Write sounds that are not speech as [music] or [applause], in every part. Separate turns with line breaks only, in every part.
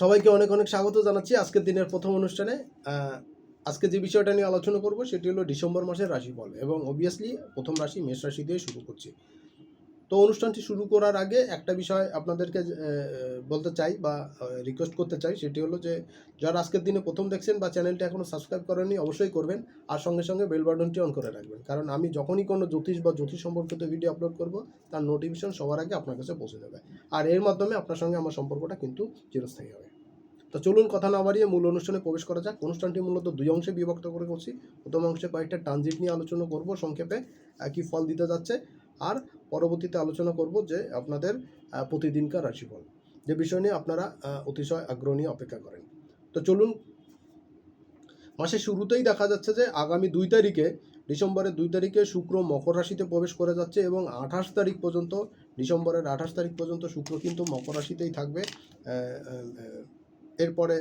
সবাইকে অনেক অনেক স্বাগত জানাচ্ছি আজকের দিনের প্রথম অনুষ্ঠানে। আজকে যে বিষয়টা নিয়ে আলোচনা করব সেটি হলো ডিসেম্বর মাসের রাশিফল এবং অবভিয়াসলি প্রথম রাশি মেষ রাশি দিয়ে শুরু করছি। তো অনুষ্ঠানটি শুরু করার আগে একটা বিষয় আপনাদেরকে বলতে চাই বা রিকোয়েস্ট করতে চাই, সেটি হলো যে, যারা আজকের দিনে প্রথম দেখছেন বা চ্যানেলটি এখনও সাবস্ক্রাইব করেননি, অবশ্যই করবেন। আর সঙ্গে সঙ্গে বেল বাটনটি অন করে রাখবেন। কারণ আমি যখনই কোনো জ্যোতিষ বা জ্যোতিষ সম্পর্কিত ভিডিও আপলোড করব, তার নোটিফিকেশন সবার আগে আপনার কাছে পৌঁছে যাবে। আর এর মাধ্যমে আপনার সঙ্গে আমার সম্পর্কটা কিন্তু চিরস্থায়ী হবে। তো চলুন কথা না বাড়িয়ে মূল অনুষ্ঠানে প্রবেশ করা যাক। অনুষ্ঠানটি মূলত দুই অংশে বিভক্ত করে করছি। প্রথম অংশে কয়েকটা ট্রানজিট নিয়ে আলোচনা করব। সংক্ষেপে কি ফল দিতে যাচ্ছে। আর পরবর্তীতে আলোচনা করব যে আপনাদের প্রতিদিনকার রাশিফল। যে বিষয় নিয়ে আপনারা অতিশয় আগ্রহ নিয়ে অপেক্ষা করেন। তো চলুন, মাসের শুরুতেই দেখা যাচ্ছে যে আগামী দুই তারিখে, ডিসেম্বরের দুই তারিখে শুক্র মকর রাশিতে প্রবেশ করে যাচ্ছে এবং আঠাশ তারিখ পর্যন্ত, ডিসেম্বরের আঠাশ তারিখ পর্যন্ত শুক্র কিন্তু মকর রাশিতেই থাকবে। এরপরে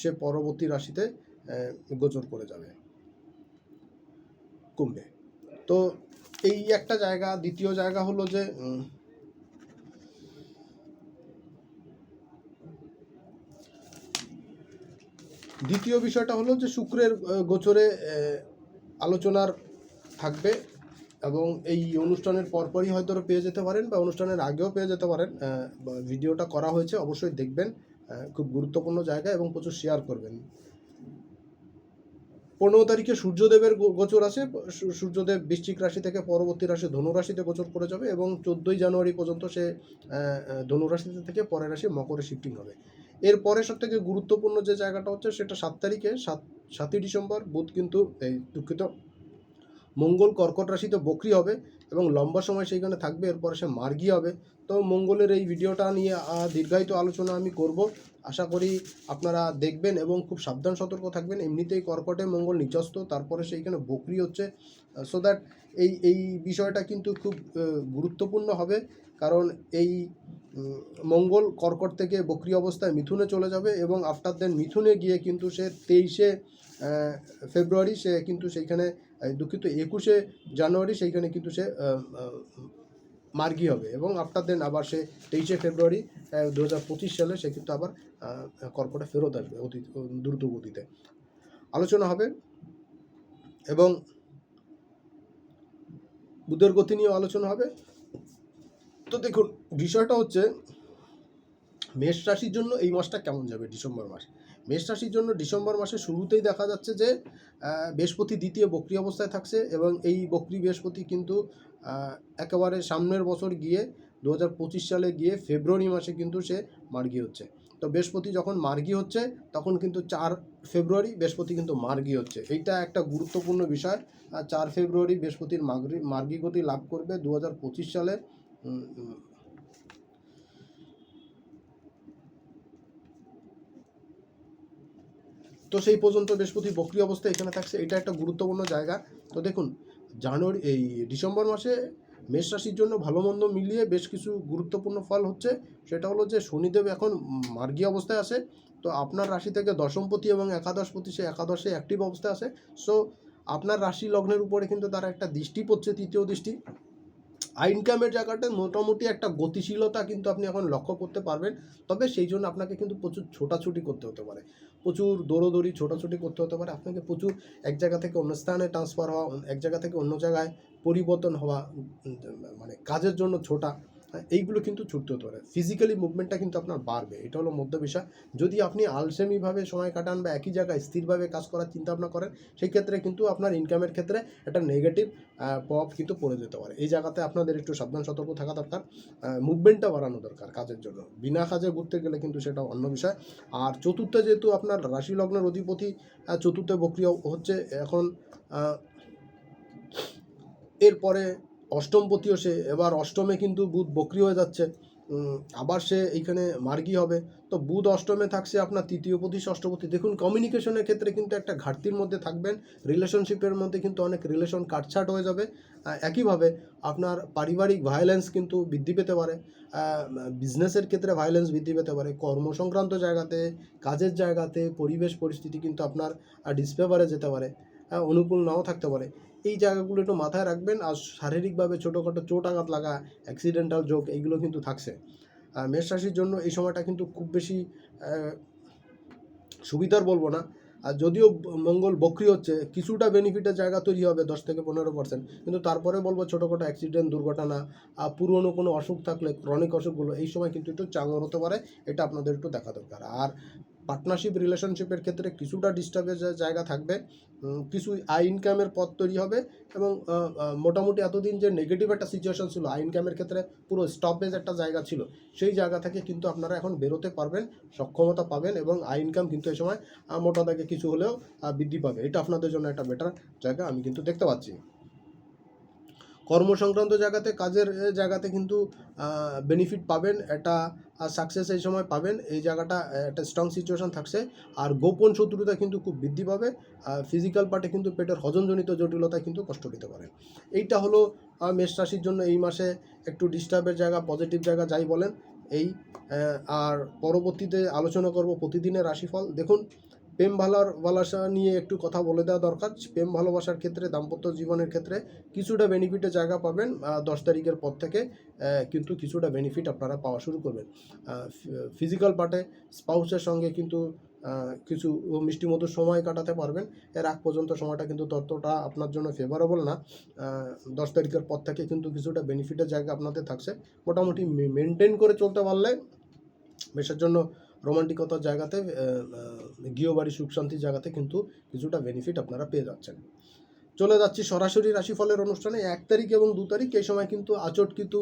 সে পরবর্তী রাশিতে গোচর করে যাবে। কুম্ভে। তো এই একটা জায়গা, দ্বিতীয় জায়গা হলো যে দ্বিতীয় বিষয়টা হলো যে শুক্রের গোচরে আলোচনার থাকবে এবং এই অনুষ্ঠানের পরপরই হয়তো পেয়ে যেতে পারেন বা অনুষ্ঠানের আগেও পেয়ে যেতে পারেন। ভিডিওটা করা হয়েছে, অবশ্যই দেখবেন। খুব গুরুত্বপূর্ণ জায়গা এবং প্রচুর শেয়ার করবেন। পনেরো তারিখে সূর্যদেবের গোচর আছে সূর্যদেব বৃশ্চিক রাশি থেকে পরবর্তী রাশি ধনু রাশিতে গোচর করে যাবে এবং চোদ্দোই জানুয়ারি পর্যন্ত সে আহ, আহ, ধনু রাশিতে থেকে পরের রাশি মকরে শিফটিং হবে। এর এরপরে সব থেকে গুরুত্বপূর্ণ যে জায়গাটা হচ্ছে সেটা সাত তারিখে সাত সাতই ডিসেম্বর বুধ কিন্তু এই দুঃখিত মঙ্গল কর্কট রাশিতে বকরি হবে এবং লম্বা সময় সেইখানে থাকবে এরপরে সে মার্গী হবে। তো মঙ্গলের এই ভিডিওটা নিয়ে দীর্ঘায়িত আলোচনা আমি করব। আশা করি আপনারা দেখবেন এবং খুব সাবধান, সতর্ক থাকবেন। এমনিতেই কর্কটে মঙ্গল নিচস্ত তারপরে সেইখানে বকরি হচ্ছে। সো দ্যাট এই এই বিষয়টা কিন্তু খুব গুরুত্বপূর্ণ হবে। কারণ এই মঙ্গল কর্কট থেকে বকরি অবস্থায় মিথুনে চলে যাবে এবং আফটার দেন মিথুনে গিয়ে কিন্তু সে তেইশে ফেব্রুয়ারি সে কিন্তু সেইখানে দুঃখিত, একুশে জানুয়ারি সেইখানে কিন্তু সে মার্গী হবে এবং আফটার দেন আবার সে তেইশে ফেব্রুয়ারি দু হাজার পঁচিশ সালে সে কিন্তু আবার আহ, ফেরত আসবে অতি দ্রুত গতিতে। আলোচনা হবে এবং বুধের গতি নিয়েও আলোচনা হবে। তো দেখুন বিষয়টা হচ্ছে মেষ রাশির জন্য এই মাসটা কেমন যাবে ডিসেম্বর মাস? মেষ রাশির জন্য ডিসেম্বর মাসের শুরুতেই দেখা যাচ্ছে যে বৃহস্পতি দ্বিতীয় বক্রি অবস্থায় থাকছে এবং এই বক্রি বৃহস্পতি কিন্তু একেবারে সামনের বছর গিয়ে দু হাজার পঁচিশ সালে গিয়ে ফেব্রুয়ারি মাসে কিন্তু সে মার্গি হচ্ছে। তো বৃহস্পতি যখন মার্গি হচ্ছে, তখন কিন্তু চার ফেব্রুয়ারি বৃহস্পতি কিন্তু মার্গি হচ্ছে। এইটা একটা গুরুত্বপূর্ণ বিষয়। চার ফেব্রুয়ারি বৃহস্পতির মার্গী মার্গী গতি লাভ করবে দু হাজার পঁচিশ সালে তো সেই পর্যন্ত বৃহস্পতি বক্রি অবস্থায় এখানে থাকছে। এটা একটা গুরুত্বপূর্ণ জায়গা। তো দেখুন জানুয়ারি, এই ডিসেম্বর মাসে মেষ রাশির জন্য ভালো মন্দ মিলিয়ে বেশ কিছু গুরুত্বপূর্ণ ফল হচ্ছে। সেটা হলো যে শনিদেব এখন মার্গী অবস্থায় আছে। তো আপনার রাশি থেকে দশমপতি এবং একাদশপতি, সে একাদশে অ্যাক্টিভ অবস্থায় আছে। সো আপনার রাশি লগ্নের উপরে কিন্তু তার একটা দৃষ্টি পড়ছে, তৃতীয় দৃষ্টি। আর ইনকামের জায়গাটা মোটামুটি একটা গতিশীলতা কিন্তু আপনি এখন লক্ষ্য করতে পারবেন। তবে সেই জন্য আপনাকে কিন্তু প্রচুর ছোটাছুটি করতে হতে পারে। প্রচুর দৌড়োদৌড়ি, ছোটাছুটি করতে হতে পারে। আপনাকে প্রচুর এক জায়গা থেকে অন্য স্থানে ট্রান্সফার হওয়া, এক জায়গা থেকে অন্য জায়গায় পরিবর্তন হওয়া মানে কাজের জন্য ছোটা। এইগুলো কিন্তু ছুটতে হতে পারে। ফিজিক্যালি মুভমেন্টটা কিন্তু আপনার বাড়বে। এটা হলো মধ্য বিষয় যদি আপনি আলসেমিভাবে সময় কাটান বা একই জায়গায় স্থিরভাবে কাজ করার চিন্তা ভাবনা করেন সেই ক্ষেত্রে কিন্তু আপনার ইনকামের ক্ষেত্রে একটা নেগেটিভ প্রভাব কিন্তু পড়ে যেতে পারে। এই জায়গাতে আপনাদের একটু সাবধান, সতর্ক থাকা দরকার। মুভমেন্টটা বাড়ানো দরকার কাজের জন্য। বিনা কাজে ঘুরতে গেলে কিন্তু সেটা অন্য বিষয়। আর চতুর্থে যেহেতু আপনার রাশি লগ্নের অধিপতি চতুর্থে বক্রিয় হচ্ছে এখন এরপরে অষ্টমপতিও সে। এবার অষ্টমে কিন্তু বুধ বক্রি হয়ে যাচ্ছে। আবার সে এইখানে মার্গি হবে। তো বুধ অষ্টমে থাকছে আপনার তৃতীয় পতি ষষ্ঠপতি দেখুন কমিউনিকেশনের ক্ষেত্রে কিন্তু একটা ঘাটতির মধ্যে থাকবেন। রিলেশনশিপের মধ্যে কিন্তু অনেক রিলেশন কাটছাট হয়ে যাবে। একইভাবে আপনার পারিবারিক ভায়োলেন্স কিন্তু বৃদ্ধি পেতে পারে। বিজনেসের ক্ষেত্রে ভায়োলেন্স বৃদ্ধি পেতে পারে। কর্মসংক্রান্ত জায়গাতে, কাজের জায়গাতে পরিবেশ পরিস্থিতি কিন্তু আপনার ডিসফেভারে যেতে পারে। অনুকূল নাও থাকতে পারে। এই জায়গাগুলো একটু মাথায় রাখবেন আর শারীরিকভাবে ছোটোখাটো চোট আঘাত লাগা অ্যাক্সিডেন্টাল যোগ এইগুলো কিন্তু থাকছে। মেষ রাশির জন্য এই সময়টা কিন্তু খুব বেশি সুবিধার বলব না। আর যদিও মঙ্গল বক্রি হচ্ছে, কিছুটা বেনিফিটের জায়গা তৈরি হবে দশ থেকে পনেরো পার্সেন্ট কিন্তু তারপরে বলব ছোটোখাটো অ্যাক্সিডেন্ট দুর্ঘটনা, আর পুরনো কোনো অসুখ থাকলে ক্রনিক অসুখগুলো, এই সময় কিন্তু একটু চাঙর হতে পারে, এটা আপনাদের একটু দেখা দরকার। আর পার্টনারশিপ রিলেশনশিপের ক্ষেত্রে কিছুটা ডিস্টার্বের জায়গা থাকবে। কিছু আই ইনকামের পথ তৈরি হবে এবং মোটামুটি এতদিন যে নেগেটিভ একটা সিচুয়েশন ছিল আই ইনকামের ক্ষেত্রে পুরো স্টপেজ একটা জায়গা ছিল, সেই জায়গা থেকে কিন্তু আপনারা এখন বেরোতে পারবেন, সক্ষমতা পাবেন এবং আই ইনকাম কিন্তু এই সময় মোটা দাগে কিছু হলেও বৃদ্ধি পাবে। এটা আপনাদের জন্য একটা বেটার জায়গা আমি কিন্তু দেখতে পাচ্ছি। কর্মসংক্রান্ত জায়গাতে, কাজের জায়গাতে কিন্তু বেনিফিট পাবেন একটা সাকসেস এই সময় পাবেন, এই জায়গাটা একটা স্ট্রং সিচুয়েশন থাকছে। আর গোপন শত্রুতা কিন্তু খুব বৃদ্ধি পাবে ফিজিক্যাল পার্টে কিন্তু পেটের হজমজনিত জটিলতা কিন্তু কষ্ট দিতে পারে। এইটা হলো মেষ রাশির জন্য এই মাসে একটু ডিস্টার্বের জায়গা পজিটিভ জায়গা যাই বলেন, এই আর পরবর্তীতে আলোচনা করব প্রতিদিনের রাশিফল। দেখুন প্রেম ভালোর ভালোবাসা নিয়ে একটু কথা বলে দেওয়া দরকার। প্রেম ভালোবাসার ক্ষেত্রে, দাম্পত্য জীবনের ক্ষেত্রে কিছুটা বেনিফিটের জায়গা পাবেন দশ তারিখের পর থেকে কিন্তু কিছুটা বেনিফিট আপনারা পাওয়া শুরু করবেন। ফিজিক্যাল পার্টে স্পাউসের সঙ্গে কিন্তু কিছু মিষ্টি মতো সময় কাটাতে পারবেন। এর আগ পর্যন্ত সময়টা কিন্তু ততটা আপনার জন্য ফেভারেবল না। দশ তারিখের পর থেকে কিন্তু কিছুটা বেনিফিটের জায়গা আপনাদের থাকছে। মোটামুটি মেনটেন করে চলতে পারলে বেশের জন্য রোমান্টিকতার জায়গাতে গৃহবাড়ি সুখ শান্তির জায়গাতে কিন্তু কিছুটা বেনিফিট আপনারা পেয়ে যাচ্ছেন। চলে যাচ্ছি সরাসরি রাশিফলের অনুষ্ঠানে। এক তারিখ এবং দু তারিখ এই সময় কিন্তু আচট কিন্তু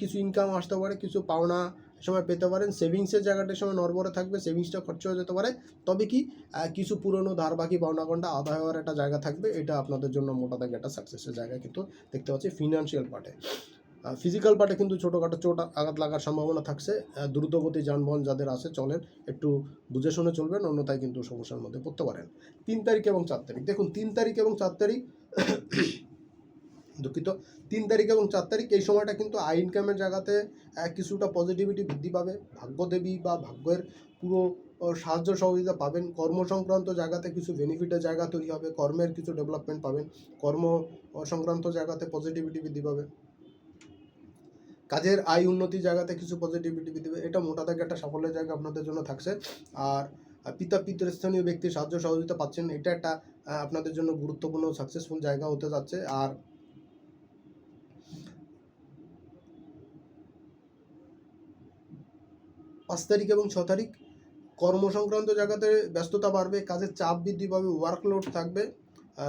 কিছু ইনকাম আসতে পারে, কিছু পাওনা সময় পেতে পারেন। সেভিংসের জায়গাটা সময় নরবরে থাকবে সেভিংসটা খরচ হয়ে যেতে পারে। তবে কি কিছু পুরনো ধার বাকি পাওনা গন্ডা আদায় হওয়ার একটা জায়গা থাকবে। এটা আপনাদের জন্য মোটা দাগে একটা সাকসেসের জায়গা কিন্তু দেখতে পাচ্ছি ফিনান্সিয়াল পার্টে ফিজিক্যাল পার্টে কিন্তু ছোটোখাটো চোট আঘাত লাগার সম্ভাবনা থাকছে। দ্রুতগতি যানবাহন যাদের আছে, চলেন, একটু বুঝে শুনে চলবেন, অন্যথায় কিন্তু সমস্যার মধ্যে পড়তে পারেন। তিন তারিখ এবং চার তারিখ। দেখুন, তিন তারিখ এবং চার তারিখ, [coughs] দুঃখিত, তিন তারিখ এবং চার তারিখ, এই সময়টা কিন্তু আই ইনকামের জায়গাতে কিছুটা পজিটিভিটি বৃদ্ধি পাবে। ভাগ্যদেবী বা ভাগ্যের পুরো সাহায্য সহযোগিতা পাবেন। কর্ম সংক্রান্ত জায়গাতে কিছু বেনিফিটের জায়গা তৈরি হবে। কর্মের কিছু ডেভেলপমেন্ট পাবেন। কর্ম সংক্রান্ত জায়গাতে পজিটিভিটি বৃদ্ধি পাবে। কাজের আয় উন্নতির জায়গাতে কিছু পজিটিভিটি পাবে এটা মোটা থেকে একটা সাফল্যের জায়গা আপনাদের জন্য থাকছে। আর পিতা পিতৃস্থানীয় ব্যক্তির সাহায্য, সহযোগিতা পাচ্ছেন, এটা একটা আপনাদের জন্য গুরুত্বপূর্ণ সাকসেসফুল জায়গা হতে যাচ্ছে। আর পাঁচ তারিখ এবং ছ তারিখ কর্ম সংক্রান্ত জায়গাতে ব্যস্ততা বাড়বে, কাজের চাপ বৃদ্ধি পাবে ওয়ার্কলোড থাকবে।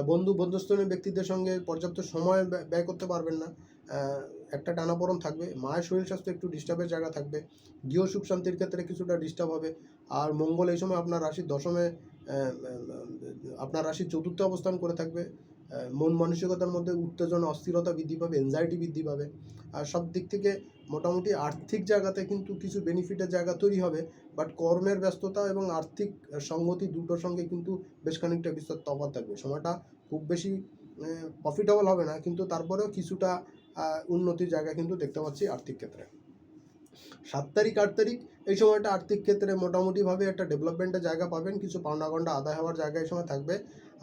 বন্ধু বন্ধুস্থলীয় ব্যক্তিদের সঙ্গে পর্যাপ্ত সময় ব্যয়- করতে পারবেন না। একটা টানাপোড়ন থাকবে। মায়ের শরীর স্বাস্থ্য একটু ডিস্টার্বের জায়গা থাকবে। গৃহ সুখ শান্তির ক্ষেত্রে কিছুটা ডিস্টার্ব হবে। আর মঙ্গল এই সময় আপনার রাশির দশমে আপনার রাশির চতুর্থ অবস্থান করে থাকবে। মন মানসিকতার মধ্যে উত্তেজনা, অস্থিরতা বৃদ্ধি পাবে এনজাইটি বৃদ্ধি পাবে। আর সব দিক থেকে মোটামুটি আর্থিক জায়গাতে কিন্তু কিছু বেনিফিটের জায়গা তৈরি হবে। বাট কর্মের ব্যস্ততা এবং আর্থিক সংগতি দুটোর সঙ্গে কিন্তু বেশ খানিকটা বিস্তর তফাৎ থাকবে। সময়টা খুব বেশি প্রফিটেবল হবে না। কিন্তু তারপরেও কিছুটা উন্নতির জায়গা কিন্তু দেখতে পাচ্ছি আর্থিক ক্ষেত্রে। সাত তারিখ, আট তারিখ, এই সময়টা আর্থিক ক্ষেত্রে মোটামুটিভাবে একটা ডেভেলপমেন্টের জায়গা পাবেন, কিছু পাওনা গন্ডা আদায় হওয়ার জায়গা এই সময় থাকবে,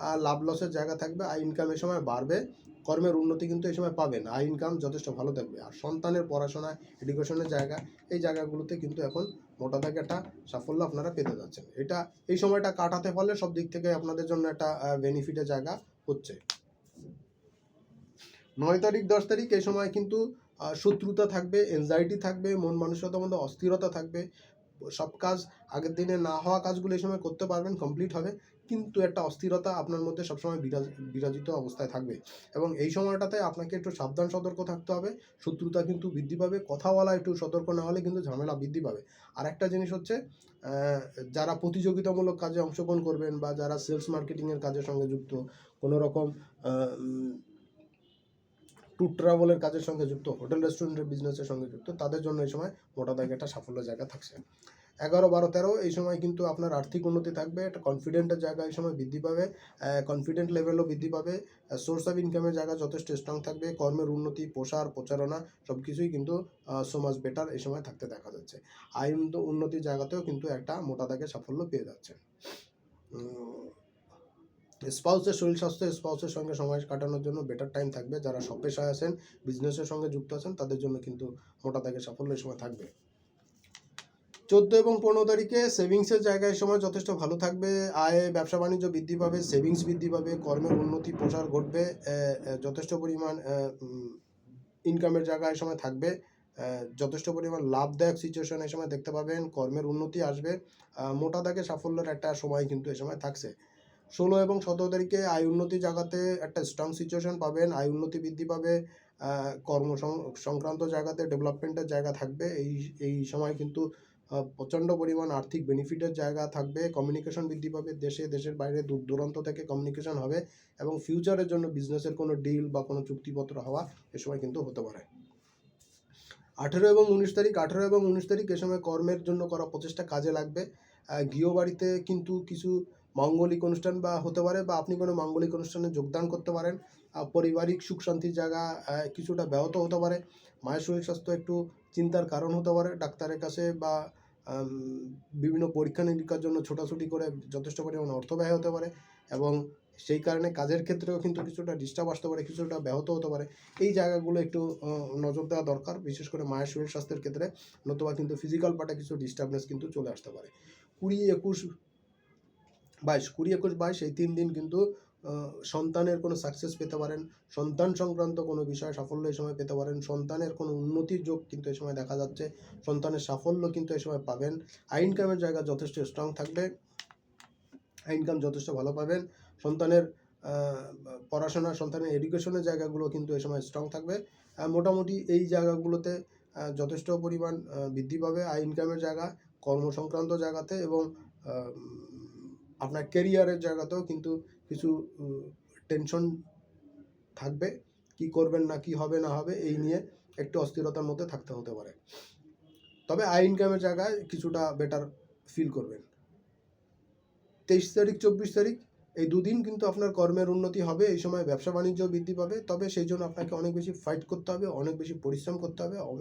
আর লাভ লসের জায়গা থাকবে আই ইনকাম এই সময় বাড়বে, কর্মের উন্নতি কিন্তু এই সময় পাবেন আই ইনকাম যথেষ্ট ভালো থাকবে, আর সন্তানের পড়াশোনা এডুকেশনের জায়গা, এই জায়গাগুলোতে কিন্তু এখন মোটা থেকে একটা সাফল্য আপনারা পেতে যাচ্ছেন। এটা এই সময়টা কাটাতে পারলে সব দিক থেকে আপনাদের জন্য একটা বেনিফিটের জায়গা হচ্ছে। নয় তারিখ, দশ তারিখ এই সময় কিন্তু শত্রুতা থাকবে এনজাইটি থাকবে, মন মানসিকতার মধ্যে অস্থিরতা থাকবে। সব কাজ আগের দিনে না হওয়া কাজগুলো এই সময় করতে পারবেন কমপ্লিট হবে। কিন্তু একটা অস্থিরতা আপনার মধ্যে সবসময় বিরাজ, বিরাজিত অবস্থায় থাকবে। এবং এই সময়টাতে আপনাকে একটু সাবধান, সতর্ক থাকতে হবে। শত্রুতা কিন্তু বৃদ্ধি পাবে। কথা বলা একটু সতর্ক না হলে কিন্তু ঝামেলা বৃদ্ধি পাবে। আর একটা জিনিস হচ্ছে যারা প্রতিযোগিতামূলক কাজে অংশগ্রহণ করবেন বা যারা সেলস মার্কেটিংয়ের কাজের সঙ্গে যুক্ত কোনো রকম ট্যুর ট্রাভেলের কাজের সঙ্গে যুক্ত হোটেল রেস্টুরেন্টের বিজনেসের সঙ্গে যুক্ত, তাদের জন্য এই সময় মোটা দাগে একটা সাফল্য জায়গা থাকছে। এগারো, বারো, তেরো, এই সময় কিন্তু আপনার আর্থিক উন্নতি থাকবে, একটা কনফিডেন্টের জায়গা এই সময় বৃদ্ধি পাবে কনফিডেন্ট লেভেলও বৃদ্ধি পাবে সোর্স অফ ইনকামের জায়গা যথেষ্ট স্ট্রং থাকবে, কর্মের উন্নতি, প্রসার, প্রচারণা সব কিছুই কিন্তু সো সমাজ বেটার এই সময় থাকতে দেখা যাচ্ছে। আয় উন্ন- উন্নতির জায়গাতেও কিন্তু একটা মোটা দাগে সাফল্য পেয়ে যাচ্ছে। স্পাউসের শরীর স্বাস্থ্য, স্পাউসের সঙ্গে সময় কাটানোর জন্য বেটার টাইম থাকবে। যারা সপেশায় আছেন বিজনেসের সঙ্গে যুক্ত আছেন, তাদের জন্য কিন্তু মোটা দাগে সাফল্য এই সময় থাকবে। চোদ্দ এবং পনেরো তারিখে সেভিংসের জায়গায় সময় যথেষ্ট ভালো থাকবে। আয়, ব্যবসা বাণিজ্য বৃদ্ধি পাবে সেভিংস বৃদ্ধি পাবে, কর্মের উন্নতি, প্রসার ঘটবে যথেষ্ট পরিমাণ ইনকামের জায়গায় সময় থাকবে। যথেষ্ট পরিমাণ লাভদায়ক সিচুয়েশন এই সময় দেখতে পাবেন, কর্মের উন্নতি আসবে। মোটা দাগে সাফল্যের একটা সময় কিন্তু এই সময় থাকছে। ষোলো এবং সতেরো তারিখে আয় উন্নতি জায়গাতে একটা স্ট্রং সিচুয়েশন পাবেন, আয় উন্নতি বৃদ্ধি পাবে কর্ম সংক্রান্ত জায়গাতে ডেভেলপমেন্টের জায়গা থাকবে। এই এই সময় কিন্তু প্রচণ্ড পরিমাণ আর্থিক বেনিফিটের জায়গা থাকবে কমিউনিকেশন বৃদ্ধি পাবে, দেশে, দেশের বাইরে দূর দূরান্ত থেকে কমিউনিকেশন হবে এবং ফিউচারের জন্য বিজনেসের কোনো ডিল বা কোনো চুক্তিপত্র হওয়া এ সময় কিন্তু হতে পারে। আঠেরো এবং উনিশ তারিখ, আঠেরো এবং উনিশ তারিখ এ সময় কর্মের জন্য করা প্রচেষ্টা কাজে লাগবে। গৃহবাড়িতে কিন্তু কিছু মাঙ্গলিক অনুষ্ঠান বা হতে পারে বা আপনি কোনো মাঙ্গলিক অনুষ্ঠানে যোগদান করতে পারেন পারিবারিক সুখ শান্তির জায়গা কিছুটা ব্যাহত হতে পারে, মায়ের শরীর স্বাস্থ্য একটু চিন্তার কারণ হতে পারে, ডাক্তারের কাছে বা বিভিন্ন পরীক্ষা নিরীক্ষার জন্য ছোটাছুটি করে যথেষ্ট পরিমাণ অর্থ ব্যয় হতে পারে এবং সেই কারণে কাজের ক্ষেত্রেও কিন্তু কিছুটা ডিস্টার্ব আসতে পারে, কিছুটা ব্যাহত হতে পারে। এই জায়গাগুলো একটু নজর দেওয়া দরকার, বিশেষ করে মায়ের শরীর স্বাস্থ্যের ক্ষেত্রে, নতুবা কিন্তু ফিজিক্যাল পার্টে কিছু ডিস্টার্বনেস কিন্তু চলে আসতে পারে। কুড়ি একুশ বাইশ, কুড়ি একুশ বাইশ, এই তিন দিন কিন্তু সন্তানের কোনো সাকসেস পেতে পারেন। সন্তান সংক্রান্ত কোনো বিষয়ে সাফল্য এই সময় পেতে পারেন। সন্তানের কোনো উন্নতির যোগ কিন্তু এই সময় দেখা যাচ্ছে। সন্তানের সাফল্য কিন্তু এই সময় পাবেন। ইনকামের জায়গা যথেষ্ট স্ট্রং থাকবে। আই ইনকাম যথেষ্ট ভালো পাবেন। সন্তানের পড়াশোনা, সন্তানের এডুকেশনের জায়গাগুলো কিন্তু এই সময় স্ট্রং থাকবে। মোটামুটি এই জায়গাগুলোতে যথেষ্ট পরিমাণ বৃদ্ধি পাবে। আয় ইনকামের জায়গা, কর্মসংক্রান্ত জায়গাতে এবং আপনার কেরিয়ারের জায়গাতেও কিন্তু কিছু টেনশন থাকবে। কি করবেন না, কি হবে না হবে, এই নিয়ে একটু অস্থিরতার মধ্যে থাকতে হতে পারে। তবে আয় ইনকামের জায়গায় কিছুটা বেটার ফিল করবেন। তেইশ তারিখ, চব্বিশ তারিখ, এই দুদিন কিন্তু আপনার কর্মের উন্নতি হবে, এই সময় ব্যবসা বাণিজ্য বৃদ্ধি পাবে। তবে সেই জন্য আপনাকে অনেক বেশি ফাইট করতে হবে, অনেক বেশি পরিশ্রম করতে হবে এবং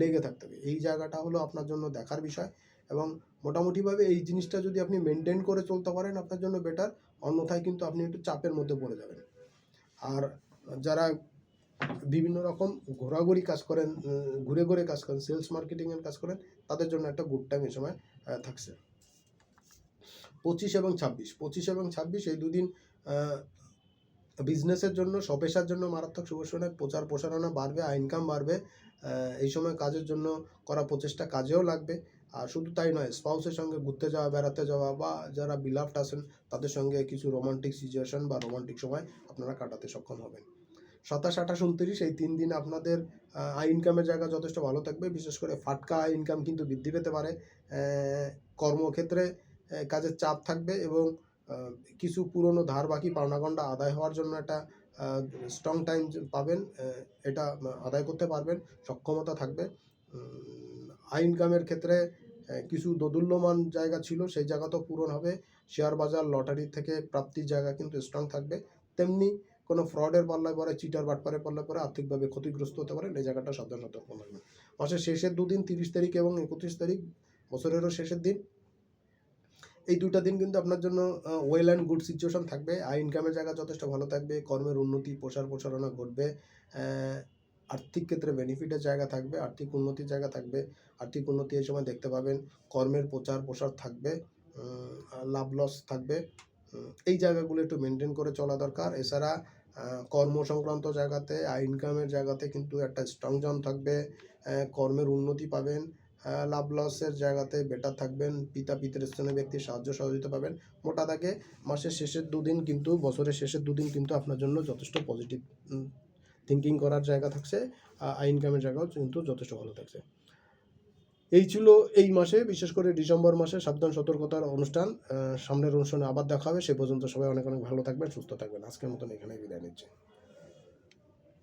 লেগে থাকতে হবে। এই জায়গাটা হলো আপনার জন্য দেখার বিষয়। এবং মোটামুটিভাবে এই জিনিসটা যদি আপনি মেনটেন করে চলতে পারেন, আপনার জন্য বেটার অন্যথায় কিন্তু আপনি একটু চাপের মধ্যে পড়ে যাবেন। আর যারা বিভিন্ন রকম ঘোরাঘুরি কাজ করেন ঘুরে ঘুরে কাজ করেন সেলস মার্কেটিংয়ের কাজ করেন, তাদের জন্য একটা গুড টাইম এই সময় থাকছে। পঁচিশ এবং ছাব্বিশ, পঁচিশ এবং ছাব্বিশ এই দুদিন বিজনেসের জন্য স্বপেশার জন্য মারাত্মক সময় প্রচার প্রসারণা বাড়বে আর ইনকাম বাড়বে এই সময় কাজের জন্য করা প্রচেষ্টা কাজেও লাগবে। আর শুধু তাই নয়, স্পাউসের সঙ্গে ঘুরতে যাওয়া, বেড়াতে যাওয়া বা যারা বিলাফট আছেন, তাদের সঙ্গে কিছু রোমান্টিক সিচুয়েশন বা রোমান্টিক সময় আপনারা কাটাতে সক্ষম হবেন। সাতাশ, আঠাশ, উনত্রিশ, এই তিন দিন আপনাদের আয় ইনকামের জায়গা যথেষ্ট ভালো থাকবে, বিশেষ করে ফাটকা আয় ইনকাম কিন্তু বৃদ্ধি পেতে পারে। কর্মক্ষেত্রে কাজের চাপ থাকবে এবং কিছু পুরনো ধার বাকি পাওনাগণ্ডা আদায় হওয়ার জন্য একটা স্ট্রং টাইম পাবেন এটা আদায় করতে পারবেন, সক্ষমতা থাকবে। আয় ইনকামের ক্ষেত্রে কিছু দোদুল্যমান জায়গা ছিল, সেই জায়গা তো পূরণ হবে। শেয়ার বাজার, লটারি থেকে প্রাপ্তির জায়গা কিন্তু স্ট্রং থাকবে। তেমনি কোনো ফ্রডের পাল্লায় পরে চিটার বাটপারে পাল্লায় পরে আর্থিকভাবে ক্ষতিগ্রস্ত হতে পারে, এই জায়গাটা সাবধান সতর্ক মাসের শেষের দুদিন, তিরিশ তারিখ এবং একত্রিশ তারিখ, বছরেরও শেষের দিন। এই দুটা দিন কিন্তু আপনার জন্য ওয়েল অ্যান্ড গুড সিচুয়েশন থাকবে। আয় ইনকামের জায়গা যথেষ্ট ভালো থাকবে, কর্মের উন্নতি, প্রসার প্রসারণা ঘটবে। আর্থিক ক্ষেত্রে বেনিফিটের জায়গা থাকবে, আর্থিক উন্নতির জায়গা থাকবে, আর্থিক উন্নতি এই সময় দেখতে পাবেন কর্মের প্রচার প্রসার থাকবে লাভ লস থাকবে এই জায়গাগুলো একটু মেনটেন করে চলা দরকার। এছাড়া কর্ম সংক্রান্ত জায়গাতে, আয় ইনকামের জায়গাতে কিন্তু একটা স্ট্রং জন থাকবে কর্মের উন্নতি পাবেন লাভ লসের জায়গাতে বেটার থাকবেন, পিতা পিতৃস্থানীয় ব্যক্তির সাহায্য সহযোগিতা পাবেন। মোটা দাগে মাসের শেষের দুদিন কিন্তু, বছরের শেষের দুদিন কিন্তু আপনার জন্য যথেষ্ট পজিটিভ থিঙ্কিং করার জায়গা থাকছে আই ইনকামের জায়গাও কিন্তু যথেষ্ট ভালো থাকছে। এই ছিল এই মাসে, বিশেষ করে ডিসেম্বর মাসে সাবধান সতর্কতার অনুষ্ঠান। সামনের অনুষ্ঠানে আবার দেখা হবে, সে পর্যন্ত সবাই অনেক অনেক ভালো থাকবেন, সুস্থ থাকবেন। আজকের মতন এখানে বিদায় নিচ্ছি।